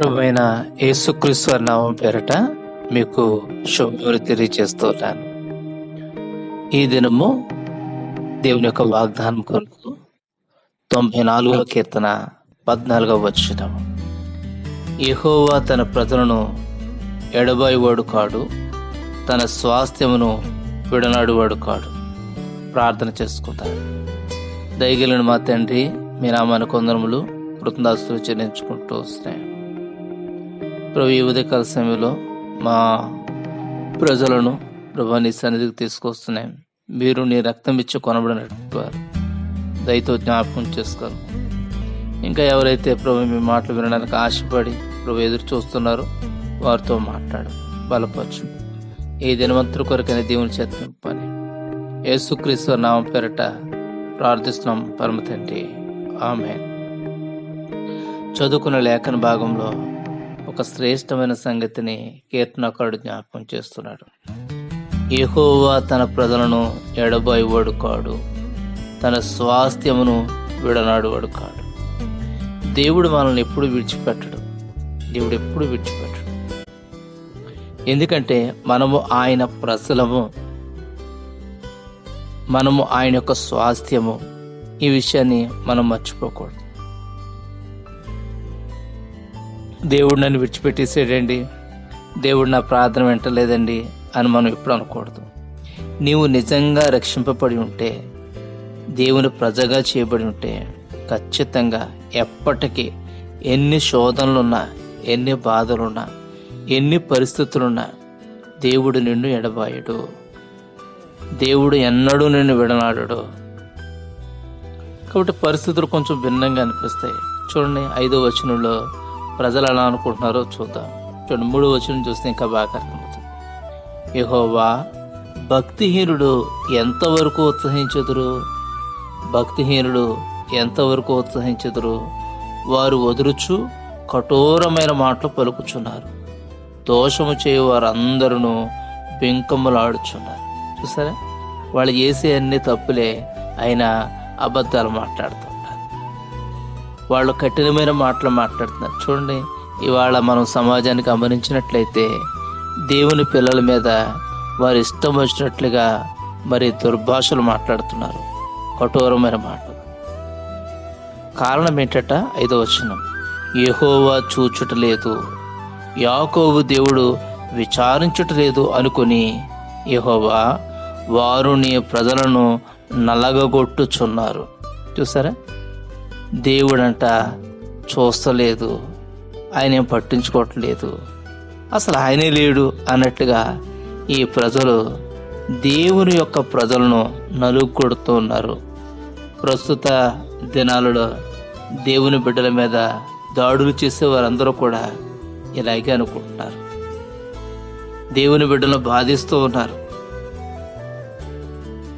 ప్రభువైన యేసుక్రీస్తు నామం పేరట మీకు శుభములు తెలియజేస్తున్నాను. ఈ దినము దేవుని యొక్క వాగ్దానం కొరకు తొంభై నాలుగవ కీర్తన పద్నాలుగవ వచ్చిన యహోవా తన ప్రజలను ఎడబాయివాడు కాడు తన స్వాస్థ్యమును విడనాడువాడు కాడు. ప్రార్థన చేసుకుంటాను దయగలిని మా తండ్రి మీ నామాన కొందరములు కృతదాస్తులు చెల్లించుకుంటూ వస్తున్నాయి ప్రభు ఈ ఉదయకాల సమయంలో మా ప్రజలను ప్రభు నీ సన్నిధికి తీసుకొస్తున్నాయి. మీరు నీ రక్తం ఇచ్చి కొనబడినటువంటి దయతో జ్ఞాపకం చేసుకోరు ఇంకా ఎవరైతే ప్రభు మీ మాటలు వినడానికి ఆశపడి ప్రభు ఎదురు చూస్తున్నారో వారితో మాట్లాడు. బలపరచు. ఈ దినవంతుల కొరకైన దేవుని చేత పని యేసుక్రీస్తు నామం పేరట ప్రార్థిస్తున్నాం పరమ తండ్రి. ఆమె చదువుకున్న లేఖన భాగంలో ఒక శ్రేష్టమైన సంగతిని కీర్తనకారుడు జ్ఞాపకం చేస్తున్నాడు. యహోవా తన ప్రజలను ఎడబాయివాడు కాడు తన స్వాస్థ్యమును విడనాడువాడు కాడు దేవుడు మనల్ని ఎప్పుడు విడిచిపెట్టడు. దేవుడు ఎప్పుడు విడిచిపెట్టడు. ఎందుకంటే మనము ఆయన ప్రజలము మనము ఆయన యొక్క స్వాస్థ్యము ఈ విషయాన్ని మనం మర్చిపోకూడదు. దేవుడు నన్ను విడిచిపెట్టేసాడండి. దేవుడు నా ప్రార్థన వింటలేదండి అని మనం ఎప్పుడు అనకూడదు. నీవు నిజంగా రక్షింపబడి ఉంటే దేవుని ప్రజగా చేయబడి ఉంటే ఖచ్చితంగా ఎప్పటికీ ఎన్ని శోధనలున్నా ఎన్ని బాధలున్నా ఎన్ని పరిస్థితులున్నా దేవుడు నిన్ను ఎడబాయడు. దేవుడు ఎన్నడూ నిన్ను విడనాడడు. కాబట్టి పరిస్థితులు కొంచెం భిన్నంగా అనిపిస్తాయి. చూడండి ఐదో వచనంలో ప్రజలు ఎలా అనుకుంటున్నారో చూద్దాం. చూడండి మూడు వచనం చూస్తే ఇంకా బాగా అర్థమవుతుంది. యహోవా భక్తిహీనుడు ఎంతవరకు ఉత్సహించుదురు? భక్తిహీనుడు ఎంతవరకు ఉత్సహించుదురు? వారు వదురుచు కఠోరమైన మాటలు పలుకుచున్నారు. దోషము చేయ వారందరూ బెంకములాడుచున్నారు. చూసారా? వాళ్ళు చేసే అన్ని తప్పులే అయినా అబద్ధాలు మాట్లాడతారు వాళ్ళు కఠినమైన మాటలు మాట్లాడుతున్నారు. చూడండి ఇవాళ మనం సమాజానికి గమనించినట్లయితే దేవుని పిల్లల మీద వారి ఇష్టం వచ్చినట్లుగా మరి దుర్భాషలు మాట్లాడుతున్నారు. కఠోరమైన మాటలు కారణం ఏంటట? ఐదో వచనం. యెహోవా చూచుట లేదు. యాకోబు దేవుడు విచారించుట లేదు అనుకుని యహోవా వారు నీ ప్రజలను నలగగొట్టుచున్నారు. చూసారా? దేవుడంట చూస్తలేదు. ఆయన ఏం పట్టించుకోవట్లేదు. అసలు ఆయనే లేడు అన్నట్టుగా ఈ ప్రజలు దేవుని యొక్క ప్రజలను నలుగొడుతూ ఉన్నారు. ప్రస్తుత దినాలలో దేవుని బిడ్డల మీద దాడులు చేసే వారందరూ కూడా ఇలాగే అనుకుంటున్నారు. దేవుని బిడ్డలను బాధిస్తూ ఉన్నారు.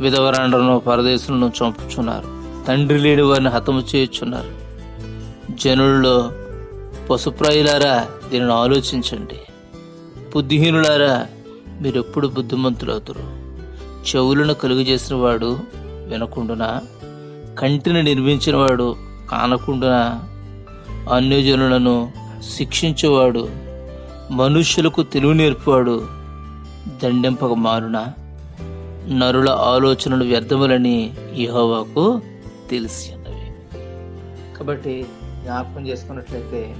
విధవరాండ్రను పరదేశులను చంపుచున్నారు. తండ్రి లేని వారిని హతము చేయుచున్నారు. జనుల్లో పశుప్రాయులారా దీనిని ఆలోచించండి. బుద్ధిహీనులారా మీరు ఎప్పుడు బుద్ధిమంతులవుతారు. చెవులను కలుగు చేసిన వాడు వినకుండునా? కంటిని నిర్మించిన వాడు కానకుండునా? అన్యజనులను శిక్షించేవాడు మనుష్యులకు తెలివి నేర్పువాడు దండింపక మారునా? నరుల ఆలోచనలు వ్యర్థములని యెహోవాకు తెలిసి ఉన్నవి కాబట్టి జ్ఞాపకం చేసుకున్నట్లయితే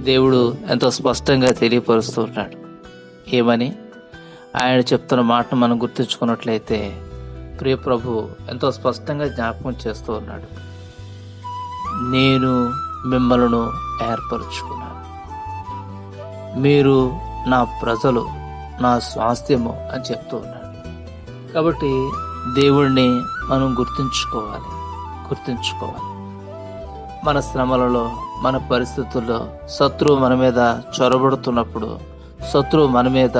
దేవుడు ఎంతో స్పష్టంగా తెలియపరుస్తూ ఉన్నాడు. ఏమని? ఆయన చెప్తున్న మాటను మనం గుర్తుంచుకున్నట్లయితే ప్రియ ప్రభు ఎంతో స్పష్టంగా జ్ఞాపకం చేస్తూ ఉన్నాడు. నేను మిమ్మలను ఏర్పరచుకున్నాను. మీరు నా ప్రజలు నా స్వాస్థ్యము అని చెప్తూ ఉన్నాడు. కాబట్టి దేవుణ్ణి మనం గుర్తుంచుకోవాలి. గుర్తుంచుకోవాలి. మన శ్రమలలో మన పరిస్థితుల్లో శత్రువు మన మీద చొరబడుతున్నప్పుడు శత్రువు మన మీద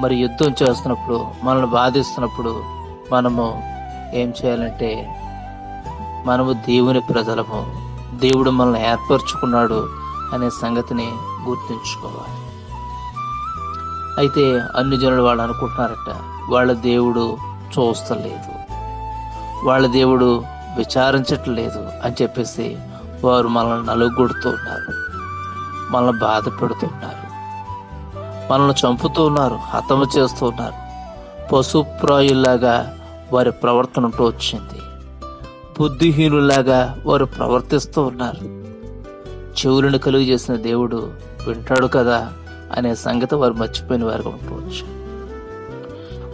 మరి యుద్ధం చేస్తున్నప్పుడు మనల్ని బాధిస్తున్నప్పుడు మనము ఏం చేయాలంటే మనము దేవుని ప్రజలము దేవుడు మనల్ని ఏర్పరచుకున్నాడు అనే సంగతిని గుర్తుంచుకోవాలి. అయితే అన్ని జనులు వాళ్ళు అనుకుంటున్నారట వాళ్ళ దేవుడు చూస్తలేదు. వాళ్ళ దేవుడు విచారించట్లేదు అని చెప్పేసి వారు మనల్ని నలుగొడుతూ ఉన్నారు. మనల్ని బాధ పెడుతున్నారు మనల్ని చంపుతూ ఉన్నారు హతము చేస్తూ ఉన్నారు. పశుప్రాయుల్లాగా వారి ప్రవర్తన ఉంటూ వచ్చింది. బుద్ధిహీనులాగా వారు ప్రవర్తిస్తూ ఉన్నారు. చెవులను కలుగు చేసిన దేవుడు వింటాడు కదా అనే సంగతి వారు మర్చిపోయిన వారుగా ఉండవచ్చు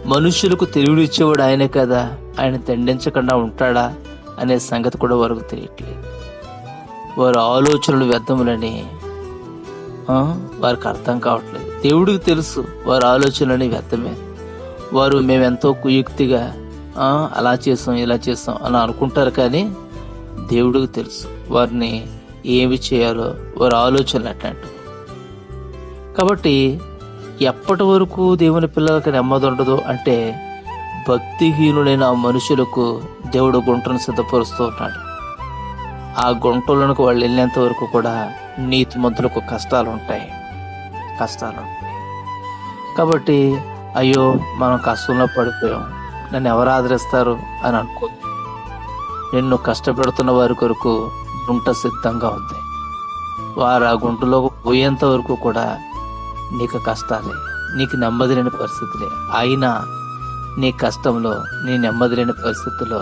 మనుషులకు తెలివినిచ్చేవాడు ఆయనే కదా ఆయన దండించకుండా ఉంటాడా అనే సంగతి కూడా వారికి తెలియట్లేదు. వారి ఆలోచనలు వ్యర్థములని వారికి అర్థం కావట్లేదు. దేవుడికి తెలుసు వారి ఆలోచనలని వ్యర్థమే. వారు మేమెంతో కుయుక్తిగా అలా చేసాం ఇలా చేసాం అని అనుకుంటారు కానీ దేవుడికి తెలుసు వారిని ఏమి చేయాలో వారి ఆలోచనలు అట్లాంటివి. కాబట్టి ఎప్పటి వరకు దేవుని పిల్లలకి నెమ్మది ఉండదు అంటే భక్తిహీనులైన ఆ మనుషులకు దేవుడు గుంటను సిద్ధపరుస్తూ ఉన్నాడు. ఆ గుంటలకు వాళ్ళు వెళ్ళేంత వరకు కూడా నీతి మంతులకు కష్టాలు ఉంటాయి. కష్టాలు ఉంటాయి. కాబట్టి అయ్యో మనం కష్టంలో పడిపోయాం. నన్ను ఎవరు ఆదరిస్తారు అని అనుకో నిన్ను కష్టపెడుతున్న వారి కొరకు గుంట సిద్ధంగా ఉంది. వారు ఆ గుంటలోకి పోయేంత వరకు కూడా నీకు కష్టాలే నీకు నెమ్మది లేని పరిస్థితులే. అయినా నీ కష్టంలో నీ నెమ్మది లేని పరిస్థితుల్లో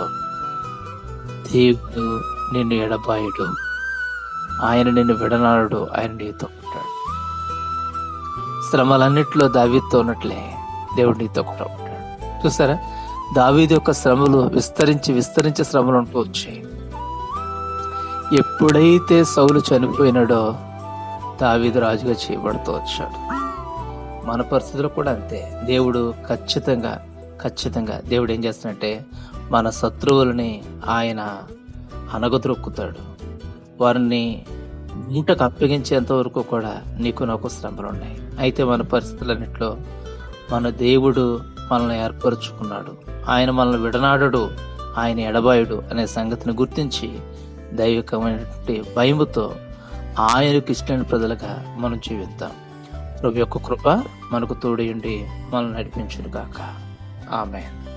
దేవుడు నిన్ను ఎడబాయుడు. ఆయన నిన్ను విడనాడు ఆయన నీతో ఉంటాడు. శ్రమలన్నిట్లో దావీతో ఉన్నట్లే దేవుడు నీతో కూడా ఉంటాడు. చూసారా? దావీదు యొక్క శ్రమలు విస్తరించి విస్తరించి శ్రమలు ఉంటూ వచ్చాయి. ఎప్పుడైతే సౌలు చనిపోయినాడో దావీదు రాజుగా చేయబడుతూ వచ్చాడు. మన పరిస్థితులు కూడా అంతే. దేవుడు ఖచ్చితంగా ఖచ్చితంగా దేవుడు ఏం చేస్తున్నట్టే మన శత్రువులని ఆయన అనగదొక్కుతాడు వారిని మూటకు అప్పగించేంత వరకు కూడా నీకు నాకు శ్రమలు ఉన్నాయి. అయితే మన పరిస్థితులన్నింటిలో మన దేవుడు మనల్ని ఏర్పరచుకున్నాడు. ఆయన మనల్ని విడనాడడు. ఆయన ఎడబాయుడు అనే సంగతిని గుర్తించి దైవికమైనటువంటి భయముతో ఆయనకు ఇష్టమైన ప్రజలుగా మనం జీవిద్దాం. ప్రభు యొక్క కృప మనకు తోడి ఉండి మనల్ని నడిపించును గాక ఆమె